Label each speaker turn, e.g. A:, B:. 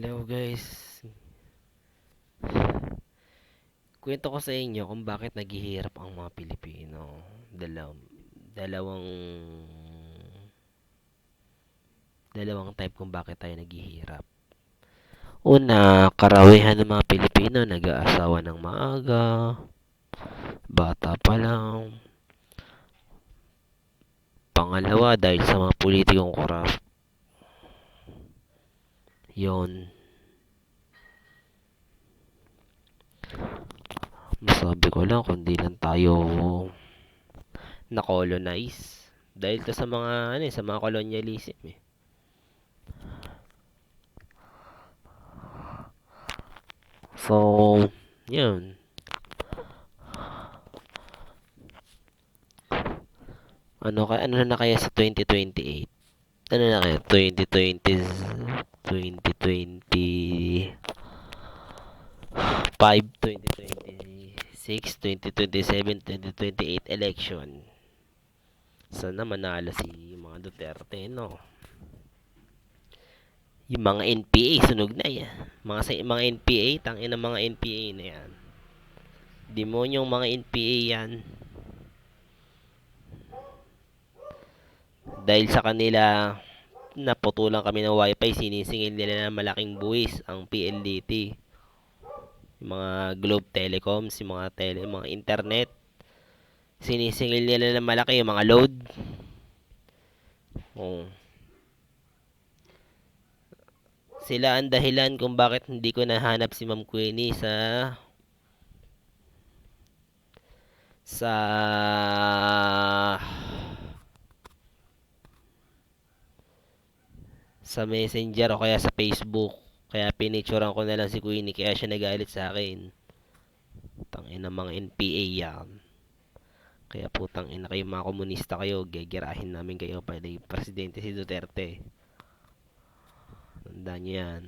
A: Hello guys. Kwento ko sa inyo kung bakit naghihirap ang mga Pilipino. Dalaw dalawang dalawang type kung bakit tayo naghihirap. Una, karawihan ng mga Pilipino nag-aasawa ng maaga, bata pa lang. Pangalawa, dahil sa mga politikong korap. Yon. Masabi ko lang kung di lang tayo na-colonize. Dahil to sa mga ano eh, sa mga colonialism eh. So, yun. Ano ka ano na kaya sa 2028? Ano na kaya 2020 2020 5 2026 2027 2028 election. Sana manalo si mga Duterte, no? Yung mga NPA, sunog na yan. Mga, sa, mga NPA, tangin ng mga NPA na yan. Demonyong mga NPA yan. Dahil sa kanila, naputulan kami ng wifi, sinisingil nila ng malaking buwis ang PLDT. Yung mga Globe Telecoms, yung mga tele, mga internet. Sinisingil nila ng malaki yung mga load. Oh. Sila ang dahilan kung bakit hindi ko nahanap si Ma'am Queenie sa sa sa Messenger o kaya sa Facebook. Kaya pinicturean ko na lang si Queenie kaya siya nagalit sa akin. Tangin ng mga NPA yan. Kaya putang ina kayo mga komunista kayo, gegerahin namin kayo para presidente si Duterte. Tandaan niyo yan.